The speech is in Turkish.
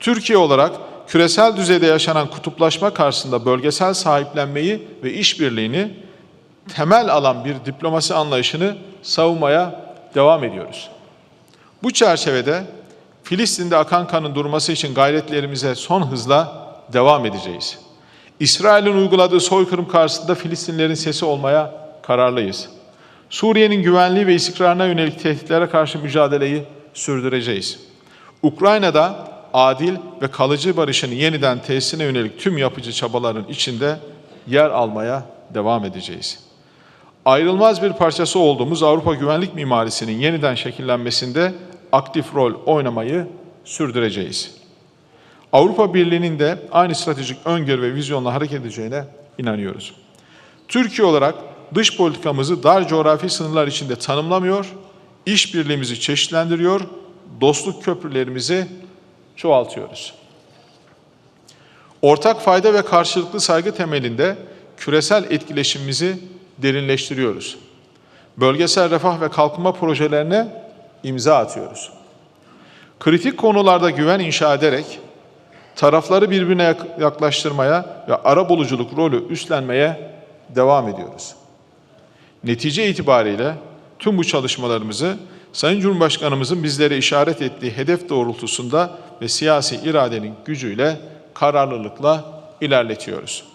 Türkiye olarak küresel düzeyde yaşanan kutuplaşma karşısında bölgesel sahiplenmeyi ve işbirliğini temel alan bir diplomasi anlayışını savunmaya devam ediyoruz. Bu çerçevede Filistin'de akan kanın durması için gayretlerimize son hızla devam edeceğiz. İsrail'in uyguladığı soykırım karşısında Filistinlerin sesi olmaya kararlıyız. Suriye'nin güvenliği ve istikrarına yönelik tehditlere karşı mücadeleyi sürdüreceğiz. Ukrayna'da adil ve kalıcı barışın yeniden tesisine yönelik tüm yapıcı çabaların içinde yer almaya devam edeceğiz. Ayrılmaz bir parçası olduğumuz Avrupa güvenlik mimarisinin yeniden şekillenmesinde aktif rol oynamayı sürdüreceğiz. Avrupa Birliği'nin de aynı stratejik öngörü ve vizyonla hareket edeceğine inanıyoruz. Türkiye olarak dış politikamızı dar coğrafi sınırlar içinde tanımlamıyor, işbirliğimizi çeşitlendiriyor, dostluk köprülerimizi çoğaltıyoruz. Ortak fayda ve karşılıklı saygı temelinde küresel etkileşimimizi derinleştiriyoruz. Bölgesel refah ve kalkınma projelerine imza atıyoruz. Kritik konularda güven inşa ederek tarafları birbirine yak- yaklaştırmaya ve arabuluculuk rolü üstlenmeye devam ediyoruz. Netice itibariyle tüm bu çalışmalarımızı Sayın Cumhurbaşkanımızın bizlere işaret ettiği hedef doğrultusunda ve siyasi iradenin gücüyle, kararlılıkla ilerletiyoruz.